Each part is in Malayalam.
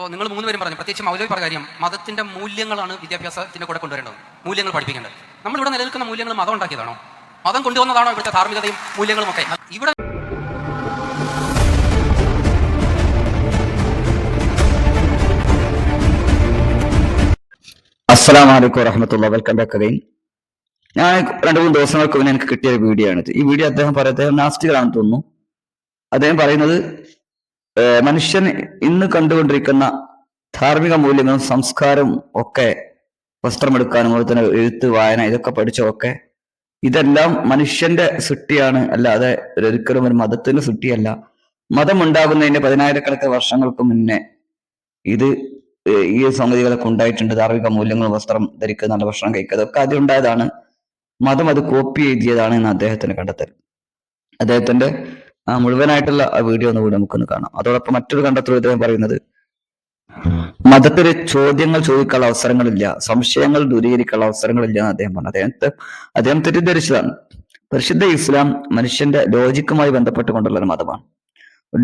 അപ്പോൾ നിങ്ങൾ മൂന്ന് പേരും പറഞ്ഞു പ്രത്യേകിച്ച് മൗലവി പറഞ്ഞ കാര്യം മതത്തിന്റെ മൂല്യങ്ങളാണ് വിദ്യാഭ്യാസത്തിന്റെ കൂടെ കൊണ്ടുവരേണ്ടത്. മൂല്യങ്ങൾ പഠിപ്പിക്കേണ്ടത്. നമ്മളിവിടെ നിലനിൽക്കുന്ന മൂല്യങ്ങൾ മതം ഉണ്ടാക്കിയതാണോ? മതം കൊണ്ടുവന്നതാണോ ഇവിടുത്തെ ധാർമ്മികതയും മൂല്യങ്ങളും ഒക്കെ ഇവിടെ അസ്സാം വലൈക്കും വറഹമത്തുള്ള വെൽക്കം ബാക്ക് അഗൈൻ ഞാൻ രണ്ടു മൂന്ന് ദിവസങ്ങൾക്ക് മുന്നേ എനിക്ക് കിട്ടിയ വീഡിയോ ആണിത്. ഈ വീഡിയോ അദ്ദേഹം പറയുന്നത് അദ്ദേഹം നാസ്തികളാണെന്ന് തോന്നുന്നു. അദ്ദേഹം പറയുന്നത് മനുഷ്യൻ ഇന്ന് കണ്ടുകൊണ്ടിരിക്കുന്ന ധാർമ്മിക മൂല്യങ്ങളും സംസ്കാരവും ഒക്കെ വസ്ത്രമെടുക്കാനും അതുപോലെ തന്നെ എഴുത്ത് വായന ഇതൊക്കെ പഠിച്ചതൊക്കെ ഇതെല്ലാം മനുഷ്യന്റെ സൃഷ്ടിയാണ്. അല്ലാതെ ഒരിക്കലും ഒരു മതത്തിന്റെ സൃഷ്ടിയല്ല. മതം ഉണ്ടാകുന്നതിന്റെ പതിനായിരക്കണക്കിന് വർഷങ്ങൾക്ക് മുന്നേ ഇത് ഈ സംഗതികളൊക്കെ ഉണ്ടായിട്ടുണ്ട്. ധാർമ്മിക മൂല്യങ്ങൾ വസ്ത്രം ധരിക്കുക നല്ല ഭക്ഷണം കഴിക്കുക അതൊക്കെ ആദ്യം ഉണ്ടായതാണ്. മതം അത് കോപ്പി എഴുതിയതാണ് എന്ന് അദ്ദേഹത്തിന് കണ്ടെത്തൽ. അദ്ദേഹത്തിന്റെ ആ മുഴുവനായിട്ടുള്ള ആ വീഡിയോ ഒന്ന് കൂടി നമുക്കൊന്ന് കാണാം. അതോടൊപ്പം മറ്റൊരു കണ്ടെത്തൽ ഇദ്ദേഹം പറയുന്നത് മതത്തിന് ചോദ്യങ്ങൾ ചോദിക്കാനുള്ള അവസരങ്ങളില്ല സംശയങ്ങൾ ദൂരീകരിക്കാനുള്ള അവസരങ്ങളില്ല എന്ന് അദ്ദേഹം പറഞ്ഞു അദ്ദേഹത്തെ അദ്ദേഹം തെറ്റിദ്ധരിച്ചതാണ്. പരിശുദ്ധ ഇസ്ലാം മനുഷ്യന്റെ ലോജിക്കുമായി ബന്ധപ്പെട്ടുകൊണ്ടുള്ള ഒരു മതമാണ്.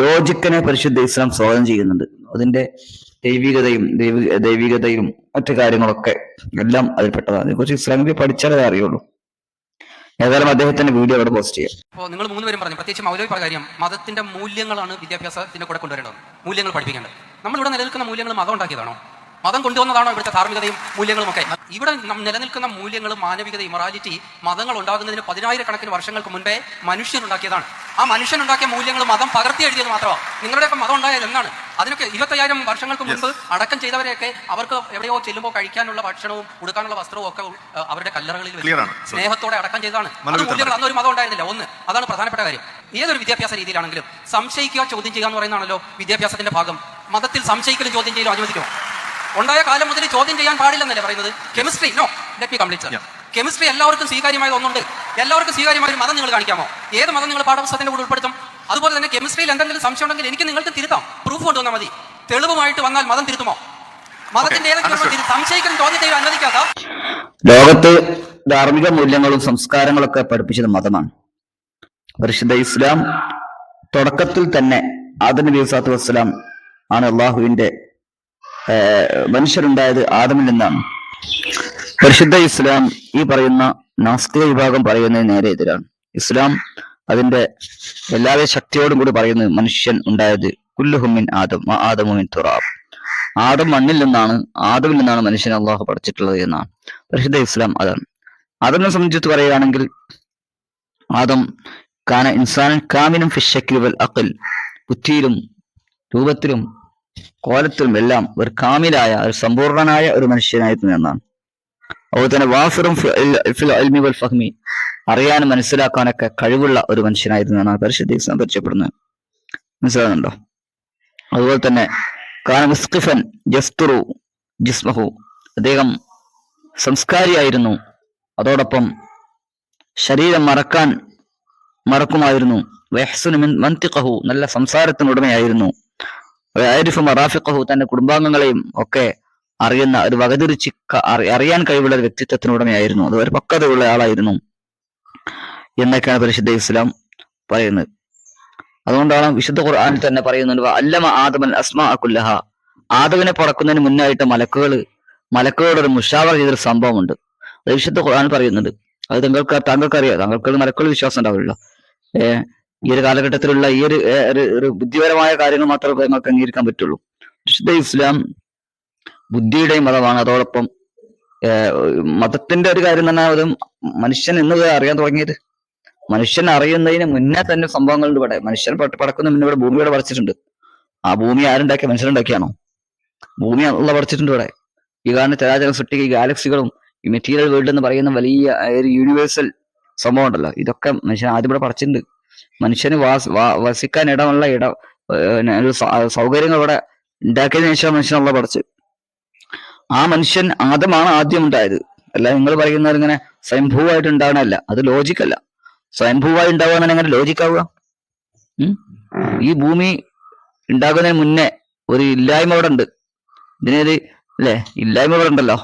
ലോജിക്കിനെ പരിശുദ്ധ ഇസ്ലാം സ്വാഗതം ചെയ്യുന്നുണ്ട്. അതിന്റെ ദൈവികതയും ദൈവ ദൈവികതയും മറ്റു കാര്യങ്ങളൊക്കെ എല്ലാം അതിൽപ്പെട്ടതാണ്. അതിനെക്കുറിച്ച് ഇസ്ലാമിക പഠിച്ചാലേ അറിയുള്ളൂ. ഏതായാലും അദ്ദേഹത്തിന്റെ വീഡിയോ അവിടെ പോസ്റ്റ് ചെയ്യാം. അപ്പോൾ നിങ്ങൾ മൂന്ന് പേരും പറഞ്ഞു. പ്രത്യേകിച്ച് മൗലവി കാര്യം മതത്തിന്റെ മൂല്യങ്ങളാണ് വിദ്യാഭ്യാസത്തിന്റെ കൂടെ കൊണ്ടുവരേണ്ടത്. മൂല്യങ്ങൾ പഠിപ്പിക്കേണ്ടത്. നമ്മളിവിടെ നിലനിൽക്കുന്ന മൂല്യങ്ങൾ മതം ഉണ്ടാക്കിയതാണോ? മതം കൊണ്ടുവന്നതാണോ ഇവിടുത്തെ ധാർമ്മികതയും മൂല്യങ്ങളും ഒക്കെ? ഇവിടെ നിലനിൽക്കുന്ന മൂല്യങ്ങളും മാനവികതയും മൊറാലിറ്റി മതങ്ങൾ ഉണ്ടാകുന്നതിന് പതിനായിരക്കണക്കിന് വർഷങ്ങൾക്ക് മുൻപേ മനുഷ്യനുണ്ടാക്കിയതാണ് ആ മനുഷ്യനുണ്ടാക്കിയ മൂല്യങ്ങൾ മതം പകർത്തി എഴുതിയത് മാത്രമാണ് നിങ്ങളുടെയൊക്കെ മതം ഉണ്ടായത് എന്നാണ് അതിനൊക്കെ ഇരുപത്തയ്യായിരം വർഷങ്ങൾക്ക് മുൻപ് അടക്കം ചെയ്തവരെയൊക്കെ അവർക്ക് എവിടെയോ ചെല്ലുമ്പോൾ കഴിക്കാനുള്ള ഭക്ഷണവും ഉടുക്കാനുള്ള വസ്ത്രവും ഒക്കെ അവരുടെ കല്ലറകളിൽ. സ്നേഹത്തോടെ അടക്കം ചെയ്തതാണ്. അത് മൂല്യങ്ങൾ അന്നൊരു മതം ഉണ്ടായിരുന്നില്ല. ഒന്ന് അതാണ് പ്രധാനപ്പെട്ട കാര്യം. ഏതൊരു വിദ്യാഭ്യാസ രീതിയിലാണെങ്കിലും സംശയിക്കുക ചോദ്യം ചെയ്യുക എന്ന് പറയുന്നതാണല്ലോ വിദ്യാഭ്യാസത്തിന്റെ ഭാഗം. മതത്തിൽ സംശയിക്കലും ചോദ്യം ചെയ്യലും അനുവദിക്കുമോ ഉണ്ടായ കാലം മുതൽ ചോദ്യം ചെയ്യാൻ പാടില്ലെന്നല്ലേ പറയുന്നത്? Chemistry no let me complete. Chemistry എല്ലാവർക്കും സ്വീകാര്യമായ ഒന്നുണ്ട് എല്ലാവർക്കും സ്വീകാര്യമായ ഒരു മതം നിങ്ങൾ കാണിക്കാമോ? ഏത് മതം നിങ്ങൾ പാഠപുസ്തകത്തിന്റെ കൂടെ ഉൾപ്പെടുത്തും? അതുപോലെ തന്നെ കെമിസ്ട്രിയിൽ എന്തെങ്കിലും സംശയം ഉണ്ടെങ്കിൽ എനിക്ക് നിങ്ങൾക്ക് തിരുത്താം. പ്രൂഫ് കൊണ്ടുവന്നാൽ മതി. തെളിവുമായിട്ട് വന്നാൽ മതം തിരുത്തുമോ? മതത്തിന്റെ ഏതെങ്കിലും ചോദ്യം ചെയ്യാൻ അനുവദിക്കാത്ത ലോകത്ത് ധാർമ്മിക മൂല്യങ്ങളും സംസ്കാരങ്ങളൊക്കെ പഠിപ്പിച്ചത് മതമാണ്. പരിശുദ്ധ ഇസ്ലാം തുടക്കത്തിൽ തന്നെ ആദം നബി സാത്തു വസ്സലാം ആണ് അള്ളാഹുവിന്റെ മനുഷ്യരുണ്ടായത് ആദമിൽ നിന്നാണ്. പരിശുദ്ധ ഇസ്ലാം ഈ പറയുന്ന നാസ്തിക വിഭാഗം പറയുന്നതിന് നേരെ എതിരാണ്. ഇസ്ലാം അതിന്റെ എല്ലാവരും ശക്തിയോടും കൂടി പറയുന്നത് മനുഷ്യൻ ഉണ്ടായത് കുല്ലുഹുമിൻ ആദം ആദമുമിൻ തുറാബ്. ആദം മണ്ണിൽ നിന്നാണ് ആദമിൽ നിന്നാണ് മനുഷ്യൻ അള്ളാഹു പഠിച്ചിട്ടുള്ളത് എന്നാണ്. പരിശുദ്ധ ഇസ്ലാം അതാണ്. ആദമിനെ സംബന്ധിച്ച് പറയുകയാണെങ്കിൽ ആദം കാന ഇൻസാനൻ കാമിനും ഫിഷക്കിൽ അക്കൽ ബുദ്ധിയിലും രൂപത്തിലും കോലത്തിലും എല്ലാം ഒരു കാമിലായ ഒരു സമ്പൂർണനായ ഒരു മനുഷ്യനായിരുന്നു എന്നാണ് അതുപോലെ തന്നെ വാഫിറും ഫഹ്മി അറിയാനും മനസ്സിലാക്കാനൊക്കെ കഴിവുള്ള ഒരു മനുഷ്യനായിരുന്നു എന്നാണ് പരിശുദ്ധി പരിചയപ്പെടുന്നത്. മനസ്സിലാകുന്നുണ്ടോ അതുപോലെ തന്നെ കാനമുസ്കിഫൻ ജസ്തുറു ജിസ്മഹു. അദ്ദേഹം സംസ്കാരിയായിരുന്നു. അതോടൊപ്പം ശരീരം മറക്കാൻ മറക്കുമായിരുന്നു. വയഹ്സുനു മിൻ മന്തിഖഹു നല്ല സംസാരത്തിനുടമയായിരുന്നു. വയരിഫു തന്റെ കുടുംബാംഗങ്ങളെയും ഒക്കെ അറിയുന്ന ഒരു വകതിരിച്ച് അറിയാൻ കഴിവുള്ള ഒരു വ്യക്തിത്വത്തിനുടമയായിരുന്നു. അത് ഒരു പക്വതയുള്ള ആളായിരുന്നു എന്നൊക്കെയാണ് പരിശുദ്ധ ഇസ്ലാം പറയുന്നത്. അതുകൊണ്ടാണ് വിശുദ്ധ ഖുർആാനിൽ തന്നെ പറയുന്നുണ്ട് അല്ലമ ആദമൻ അസ്മാ അക്കുല്ലഹ ആദവിനെ പറക്കുന്നതിന് മുന്നായിട്ട് മലക്കുകൾ മലക്കുകളുടെ ഒരു മുഷാവർ ചെയ്തൊരു സംഭവമുണ്ട്. അത് വിശുദ്ധ ഖുർആൻ പറയുന്നുണ്ട് അത് താങ്കൾക്ക് താങ്കൾക്ക് അറിയാം താങ്കൾക്ക് മലക്കുകൾ വിശ്വാസം ഉണ്ടാവില്ല ഏഹ് ഈ ഒരു കാലഘട്ടത്തിലുള്ള ഈ ഒരു ഒരു- ഒരു ബുദ്ധിപരമായ കാര്യങ്ങൾ മാത്രമേ ഞങ്ങൾക്ക് അംഗീകരിക്കാൻ പറ്റുള്ളൂ. വിശുദ്ധ ഇസ്ലാം ബുദ്ധിയുടെയും മതമാണ്. അതോടൊപ്പം മതത്തിന്റെ ഒരു കാര്യം തന്നെ അത് മനുഷ്യൻ എന്ന് അറിയാൻ തുടങ്ങിയത്. മനുഷ്യൻ അറിയുന്നതിന് മുന്നേ തന്നെ സംഭവങ്ങളുണ്ട് ഇവിടെ. മനുഷ്യൻ പടക്കുന്ന മുന്നേ ഇവിടെ ഭൂമിയുടെ പടച്ചിട്ടുണ്ട് ആ ഭൂമി ആരുണ്ടാക്കിയ? മനുഷ്യരുണ്ടാക്കിയാണോ? ഭൂമി ഉള്ള പടച്ചിട്ടുണ്ട് ഇവിടെ. ഈ കാരണം ചരാചരം സൃഷ്ടി ഈ ഗാലക്സികളും ഈ മെറ്റീരിയൽ വേൾഡ് എന്ന് പറയുന്ന വലിയ ഒരു യൂണിവേഴ്സൽ സംഭവം ഉണ്ടല്ലോ. ഇതൊക്കെ മനുഷ്യൻ ആദ്യം ഇവിടെ പടച്ചിട്ടുണ്ട് മനുഷ്യന് വാസ് വസിക്കാൻ ഇടമുള്ള ഇട സൗകര്യങ്ങൾ ഇവിടെ ഉണ്ടാക്കിയതിനു ശേഷം മനുഷ്യനുള്ള പഠിച്ചു ആ മനുഷ്യൻ ആദമാണ് ആദ്യം ഉണ്ടായത്. അല്ല നിങ്ങൾ പറയുന്നത് ഇങ്ങനെ സ്വയംഭൂവായിട്ട് ഉണ്ടാവണല്ല അത് ലോജിക്കല്ല സ്വയംഭൂവായി ഉണ്ടാവുകയാണ് എങ്ങനെ ലോജിക്കാവുക ഈ ഭൂമി ഉണ്ടാകുന്നതിന് മുന്നേ ഒരു ഇല്ലായ്മ അവിടെ ഉണ്ട്. ഇതിനൊരു അല്ലേ ഇല്ലായ്മ ഇവിടെ ഉണ്ടല്ലോ.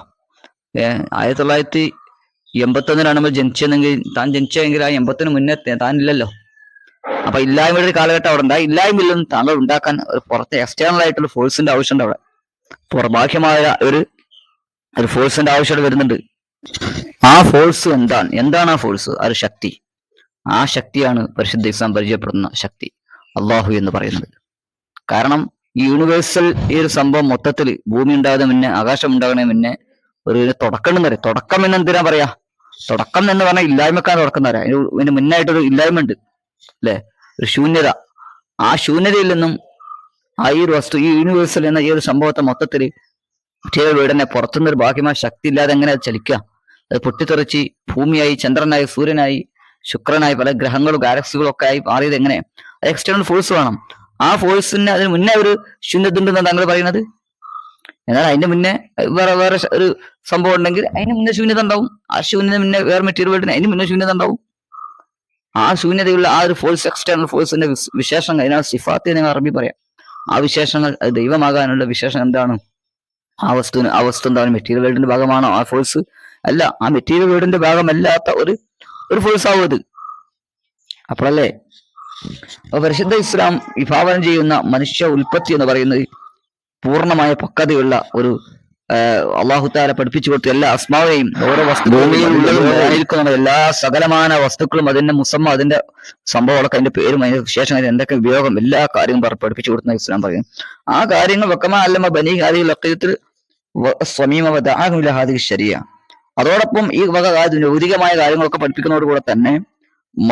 ആയിരത്തി തൊള്ളായിരത്തി എൺപത്തൊന്നിലാണ് നമ്മൾ ജനിച്ചതെങ്കിൽ താൻ ജനിച്ചെങ്കിൽ ആ എൺപത്തിന് മുന്നേ ത- താൻ ഇല്ലല്ലോ അപ്പൊ ഇല്ലായ്മയുടെ ഒരു കാലഘട്ടം അവിടെ ഉണ്ടായി. ഇല്ലായ്മയിലൊന്നും താങ്കൾ ഉണ്ടാക്കാൻ ഒരു പുറത്തെ എക്സ്റ്റേണൽ ആയിട്ടുള്ള ഫോഴ്സിന്റെ ആവശ്യമുണ്ട് അവിടെ. പുറബാഹ്യമായ ഒരു ഒരു ഫോഴ്സിന്റെ ആവശ്യമായിട്ട് വരുന്നുണ്ട്. ആ ഫോഴ്സ് എന്താണ്? എന്താണ് ആ ഫോഴ്സ് ആ ഒരു ശക്തി. ആ ശക്തിയാണ് പരിശുദ്ധ ഇസ്ലാം പരിചയപ്പെടുന്ന ശക്തി. അള്ളാഹു എന്ന് പറയുന്നത്. കാരണം ഈ യൂണിവേഴ്സൽ ഈ ഒരു സംഭവം മൊത്തത്തിൽ ഭൂമി ഉണ്ടാകുന്ന മുന്നേ ആകാശം ഉണ്ടാകണേ മുന്നേ ഒരു തുടക്കം എന്ന് പറയാം. തുടക്കം എന്ന് എന്തിനാ പറയാ? തുടക്കം എന്ന് പറഞ്ഞാൽ ഇല്ലായ്മക്കാണ് തുടക്കം എന്ന് പറയാം ഇതിന് മുന്നായിട്ടൊരു ഇല്ലായ്മ ഉണ്ട്. അല്ലെ ഒരു ശൂന്യത. ആ ശൂന്യതയിൽ നിന്നും ആ ഈ ഒരു വസ്തു ഈ യൂണിവേഴ്സൽ എന്ന ഈ ഒരു സംഭവത്തെ മൊത്തത്തിൽ മറ്റേ വീടിനെ പുറത്തുനിന്ന് ഒരു ബാഹ്യമായ ശക്തി ഇല്ലാതെ എങ്ങനെ അത് ചലിക്കുക? അത് പൊട്ടിത്തെറിച്ച് ഭൂമിയായി ചന്ദ്രനായി സൂര്യനായി ശുക്രനായി പല ഗ്രഹങ്ങളും ഗാലക്സികളും ഒക്കെ ആയി മാറിയത് എങ്ങനെ? അത് എക്സ്റ്റേണൽ ഫോഴ്സ് വേണം. ആ ഫോഴ്സിന് അതിന് മുന്നേ ഒരു ശൂന്യത ഉണ്ടെന്നാണ് താങ്കൾ പറയുന്നത്? എന്നാൽ അതിന്റെ മുന്നേ വേറെ വേറെ ഒരു സംഭവം ഉണ്ടെങ്കിൽ അതിന് മുന്നേ ശൂന്യത ഉണ്ടാവും. ആ ശൂന്യത മുന്നേ വേറെ മെറ്റീരിയൽ അതിന് മുന്നേ ശൂന്യത ഉണ്ടാവും. ആ ശൂന്യതയുള്ള ആ ഒരു ഫോഴ്സ് എക്സ്റ്റേണൽ ഫോഴ്സിന്റെ വിശേഷങ്ങൾ അതിനാൽ സിഫാത്ത് നിങ്ങൾ അറബി പറയാം. ആ വിശേഷങ്ങൾ അത് ദൈവമാകാനുള്ള വിശേഷം എന്താണ്? ആ വസ്തുവിന് ആ വസ്തു എന്താണ്? മെറ്റീരിയൽ വേൾഡിന്റെ ഭാഗമാണോ? ആ ഫോഴ്സ് അല്ല ആ മെറ്റീരിയൽ വേൾഡിന്റെ ഭാഗമല്ലാത്ത ഒരു ഒരു ഫോഴ്സ് ആവും അത്. അപ്പോഴല്ലേ? അപ്പൊ പരിശുദ്ധ ഇസ്ലാം വിഭാവനം ചെയ്യുന്ന മനുഷ്യ ഉൽപ്പത്തി എന്ന് പറയുന്നത് പൂർണമായ പക്വതയുള്ള ഒരു അള്ളാഹുത്താല പഠിപ്പിച്ചു കൊടുത്ത എല്ലാ അസ്മാവയും ഓരോ വസ്തുക്കളും എല്ലാ സകലമായ വസ്തുക്കളും അതിന്റെ മുസമ്മ അതിന്റെ സംഭവങ്ങളൊക്കെ അതിന്റെ പേരും അതിന്റെ വിശേഷം അതിന്റെ എന്തൊക്കെ ഉപയോഗം എല്ലാ കാര്യങ്ങളും പഠിപ്പിച്ചു കൊടുക്കുന്ന ഇസ്ലാം പറയും. ആ കാര്യങ്ങൾ വെക്കമാ അല്ലമ്മ ബനി ഹാദി ലക്കീത്തിൽ സ്വമീമ ഹാദി ശരിയ അതോടൊപ്പം ഈ വക ഭൗതികമായ കാര്യങ്ങളൊക്കെ പഠിപ്പിക്കുന്നതോടുകൂടെ തന്നെ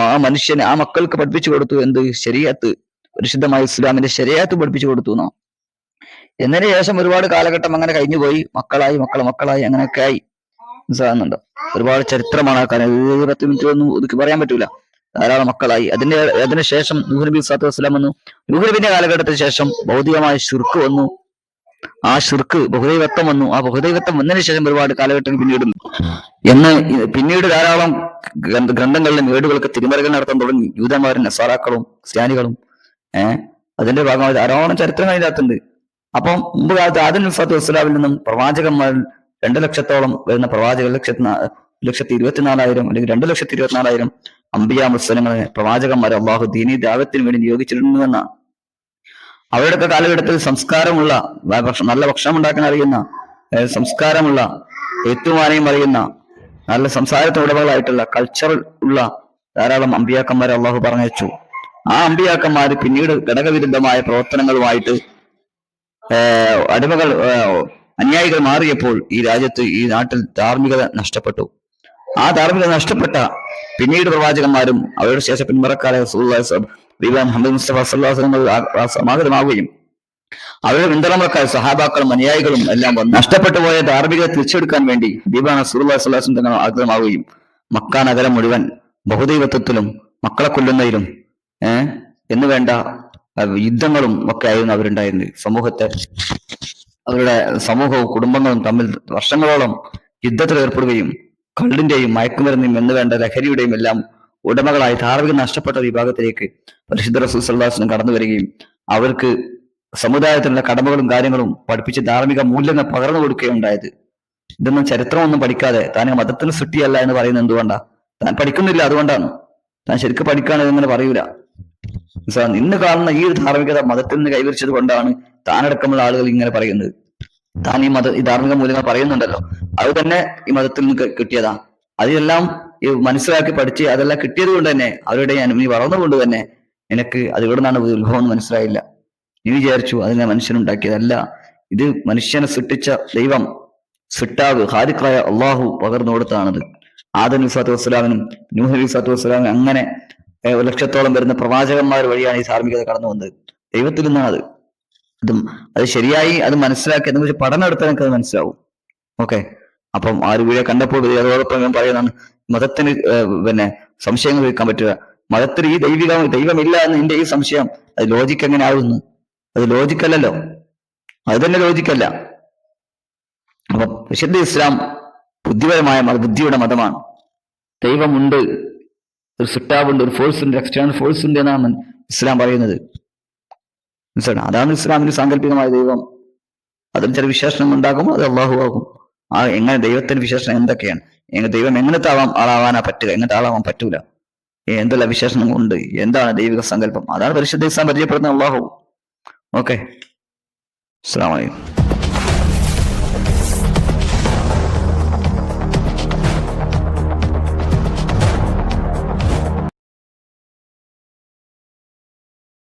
ആ മനുഷ്യന് ആ മക്കൾക്ക് പഠിപ്പിച്ചു കൊടുത്തു എന്ത്? ശരിയത്ത് പരിശുദ്ധമായ ഇസ്ലാമിന്റെ ശരിയത്ത് പഠിപ്പിച്ചു കൊടുത്തു എന്നോ എന്നതിന് ശേഷം ഒരുപാട് കാലഘട്ടം അങ്ങനെ കഴിഞ്ഞുപോയി മക്കളായി മക്കളെ മക്കളായി അങ്ങനെയൊക്കെ ആയി. മനസ്സിലാകുന്നുണ്ട്? ഒരുപാട് ചരിത്രമാണ് ആ കാലം പത്ത് മിനിറ്റ് ഒന്നും ഒതുക്കി പറയാൻ പറ്റൂല. ധാരാളം മക്കളായി. അതിന്റെ അതിന് ശേഷം നൂഹ് നബി സാത്തു വസ്സലാം വന്നു. നൂഹുനബിന്റെ കാലഘട്ടത്തിന് ശേഷം ഭൗതികമായ ശുർക്ക് വന്നു. ആ ശുർക്ക് ബഹുദൈവത്വം വന്നു. ആ ബഹുദൈവത്വം വന്നതിന് ശേഷം ഒരുപാട് കാലഘട്ടങ്ങൾ പിന്നീട് എന്ന് പിന്നീട് ധാരാളം ഗ്രന്ഥ- ഗ്രന്ഥങ്ങളിലും ഏടുകളൊക്കെ തിരുമറികൾ നടത്താൻ തുടങ്ങി. യൂതന്മാരും നസാറാക്കളും ക്രിസ്ത്യാനികളും ഏഹ് അതിന്റെ ഭാഗമായി ധാരാളം ചരിത്രങ്ങൾ അതിനകത്തുണ്ട്. അപ്പം മുമ്പ് കാലത്ത് ആദിൻ നിഫാത്ത് വസ്സലാമിൽ നിന്നും പ്രവാചകന്മാരിൽ രണ്ടു ലക്ഷത്തോളം വരുന്ന പ്രവാചക ലക്ഷത്തി ലക്ഷത്തി ഇരുപത്തിനാലായിരം അല്ലെങ്കിൽ രണ്ടു ലക്ഷത്തി ഇരുപത്തിനാലായിരം അമ്പിയ മുസ്ലിങ്ങളെ പ്രവാചകന്മാരെ അള്ളാഹു ദീനി ദാവത്തിന് വേണ്ടി നിയോഗിച്ചിരുന്നുവെന്നാണ് അവരുടെ കാലഘട്ടത്തിൽ സംസ്കാരമുള്ള നല്ല ഭക്ഷണം ഉണ്ടാക്കാൻ അറിയുന്ന സംസ്കാരമുള്ള ഏറ്റുമാനയും അറിയുന്ന നല്ല സംസാരത്തിന് ഉടമകളായിട്ടുള്ള കൾച്ചർ ഉള്ള ധാരാളം അമ്പിയാക്കന്മാരെ അള്ളാഹു പറഞ്ഞു ആ അമ്പിയാക്കന്മാര് പിന്നീട് ഘടകവിരുദ്ധമായ പ്രവർത്തനങ്ങളുമായിട്ട് അടിമകൾ അന്യായികൾ മാറിയപ്പോൾ ഈ രാജ്യത്ത് ഈ നാട്ടിൽ ധാർമ്മികത നഷ്ടപ്പെട്ടു. ആ ധാർമ്മികത നഷ്ടപ്പെട്ട പിന്നീട് പ്രവാചകന്മാരും അവരുടെ ശേഷം പിന്മുറക്കാരെ മുഹമ്മദ് മുസ്തഫ ആ സമാഗതമാവുകയും അവരുടെ പിന്തുണക്കാർ സഹാബാക്കളും അനുയായികളും എല്ലാം വന്ന് നഷ്ടപ്പെട്ടു പോയ ധാർമ്മികത തിരിച്ചെടുക്കാൻ വേണ്ടി ദീപാന സുല്ലാ സ്വലാസം തങ്ങൾ ആഗ്രഹമാവുകയും മക്ക നഗരം മുഴുവൻ ബഹുദൈവത്വത്തിലും മക്കളെ കൊല്ലുന്നതിലും ഏഹ് എന്ന് വേണ്ട അഹ് യുദ്ധങ്ങളും ഒക്കെ ആയിരുന്നു അവരുണ്ടായിരുന്നത്. സമൂഹത്തെ അവരുടെ സമൂഹവും കുടുംബങ്ങളും തമ്മിൽ വർഷങ്ങളോളം യുദ്ധത്തിൽ ഏർപ്പെടുകയും കള്ളിന്റെയും മയക്കുമരുന്നും എന്ന് വേണ്ട ലഹരിയുടെയും എല്ലാം ഉടമകളായി ധാർമ്മിക നഷ്ടപ്പെട്ട വിഭാഗത്തിലേക്ക് പരിശുദ്ധ റസൂൽ സല്ലാസിനും കടന്നു വരികയും അവർക്ക് സമുദായത്തിനുള്ള കടമകളും കാര്യങ്ങളും പഠിപ്പിച്ച് ധാർമ്മിക മൂല്യങ്ങൾ പകർന്നു കൊടുക്കുകയുണ്ടായത്. ഇതൊന്നും ചരിത്രമൊന്നും പഠിക്കാതെ താൻ മതത്തിന് സൃഷ്ടിയല്ല എന്ന് പറയുന്നത് എന്തുകൊണ്ടാ? താൻ പഠിക്കുന്നില്ല അതുകൊണ്ടാണ്. താൻ ശരിക്കും പഠിക്കാണ് ഇങ്ങനെ പറയൂല? ഇന്ന് കാണുന്ന ഈ ഒരു ധാർമ്മികത മതത്തിൽ നിന്ന് കൈവരിച്ചത് കൊണ്ടാണ് താനടക്കമുള്ള ആളുകൾ ഇങ്ങനെ പറയുന്നത്. താൻ ഈ മത ഈ ധാർമ്മിക മൂല്യങ്ങൾ പറയുന്നുണ്ടല്ലോ. അത് തന്നെ ഈ മതത്തിൽ നിന്ന് കിട്ടിയതാ. അതെല്ലാം ഈ മനസ്സിലാക്കി പഠിച്ച് അതെല്ലാം കിട്ടിയത് കൊണ്ട് തന്നെ അവരുടെ ഞാൻ നീ വളർന്നുകൊണ്ട് തന്നെ നിനക്ക് അത് ഇവിടെ നിന്നാണ് ഉത്ഭവം എന്ന് മനസ്സിലായില്ല. നീ വിചാരിച്ചു അതിനെ മനുഷ്യനുണ്ടാക്കിയതല്ല. ഇത് മനുഷ്യനെ സൃഷ്ടിച്ച ദൈവം സിട്ടാവ് ഹാരിക്കായ അള്ളാഹു പകർന്നു കൊടുത്താണത് ആദം നബി വസ്സലാമിനും നൂഹ് നബി വസ്സലാമിനും അങ്ങനെ ഒരു ലക്ഷത്തോളം വരുന്ന പ്രവാചകന്മാർ വഴിയാണ് ഈ ധാർമ്മികത കടന്നു വന്നത്. ദൈവത്തിൽ നിന്നാണ് അത്. അതും അത് ശരിയായി അത് മനസ്സിലാക്കി അതിനെ കുറിച്ച് പഠനം എടുത്താൽ നമുക്ക് അത് മനസ്സിലാവും. ഓക്കെ? അപ്പം ആ ഒരു കണ്ടപ്പോൾ അതോടൊപ്പം ഞാൻ പറയുന്നതാണ് മതത്തിന് പിന്നെ സംശയങ്ങൾ വെക്കാൻ പറ്റുക. മതത്തിൽ ഈ ദൈവിക ദൈവമില്ല എന്ന് എന്റെ ഈ സംശയം അത് ലോജിക്ക് എങ്ങനെ ആവുന്നു അത് ലോജിക്കല്ലല്ലോ അത് തന്നെ ലോജിക്കല്ല അപ്പം വിശുദ്ധ ഇസ്ലാം ബുദ്ധിപരമായ ബുദ്ധിയുടെ മതമാണ്. ദൈവമുണ്ട് ഒരു സിട്ടാവുണ്ട് ഒരു ഫോഴ്സ് ഉണ്ട് എക്സ്റ്റേണൽ ഫോഴ്സ് ഉണ്ട് എന്നാണ് ഇസ്ലാം പറയുന്നത്. മനസ്സിലാണ് അതാണ് ഇസ്ലാമിന് സാങ്കല്പികമായ ദൈവം. അതിൽ ചില വിശേഷണം ഉണ്ടാകും അത് അള്ളാഹു ആകും. ആ എങ്ങനെ ദൈവത്തിന്റെ വിശേഷണം എന്തൊക്കെയാണ്? എങ്ങനെ ദൈവം എങ്ങനത്തെ ആവാം ആളാവാനാ പറ്റുക? എങ്ങനത്തെ ആളാവാൻ പറ്റൂല? എന്തെല്ലാം വിശേഷണങ്ങളുണ്ട്? എന്താണ് ദൈവിക സങ്കല്പം? അതാണ് പരിശുദ്ധ ഇസ്ലാം പരിചയപ്പെടുന്ന അള്ളാഹു ഓക്കെ. അസ്സാം വലൈക്കും